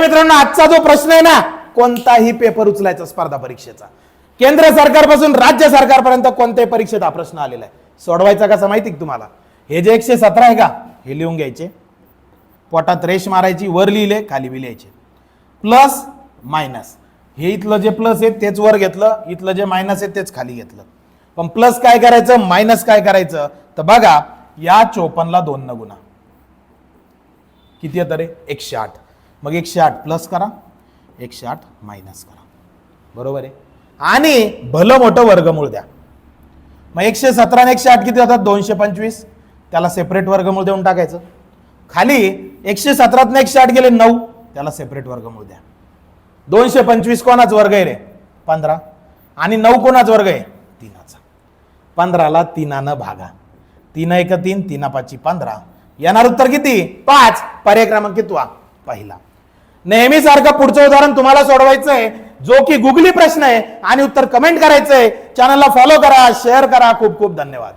मित्रांनो आजचा जो प्रश्न आहे ना कोणताही पेपर उचलायचा स्पर्धा परीक्षेचा? केंद्र सरकारपासून राज्य सरकारपर्यंत कोणत्याही परीक्षेत हा प्रश्न आलेला आहे? सोडवायचा कसा माहिती तुम्हाला? हे जे एकशे सतरा आहे का हे लिहून घ्यायचे. पोटात रेश मारायची वर लिहिले खाली बी लिहायचे. Plus minus. हे इथलं जे प्लस आहे तेच वर घेतलं इथलं जे मायनस आहे तेच खाली घेतलं. पण प्लस काय करायचं मायनस काय करायचं? तर बघा या चोपन्नला दोन न गुणा किती येतं रे? एकशे आठ. मग एकशे आठ प्लस करा. एकशे आठ मायनस करा. बरोबर आहे? आणि भलं मोठं वर्गमूळ द्या. मग एकशे सतरा आणि एकशे आठ किती होतात? दोनशे पंचवीस. त्याला सेपरेट वर्गमूळ देऊन टाकायचं. खाली एकशे सतरातनं एकशे आठ गेले नऊ. त्याला सेपरेट वर्गमूळ द्या. दोनशे पंचवीस कोणाच वर्ग आहे रे? पंधरा. आणि नऊ कोणाच वर्ग आहे? तीनाचा. पंधराला तीनानं भागा. तीन एक तीन तीना पाचची पंधरा. येणार उत्तर किती? पाच. पर्याय क्रमांक कितवा? पहिला. नेहमीसारखं पुढचं उदाहरण तुम्हाला सोडवायचं आहे जो की गुगली प्रश्न आहे आणि उत्तर कमेंट करायचंय. चॅनलला फॉलो करा शेअर करा. खूप खूप धन्यवाद.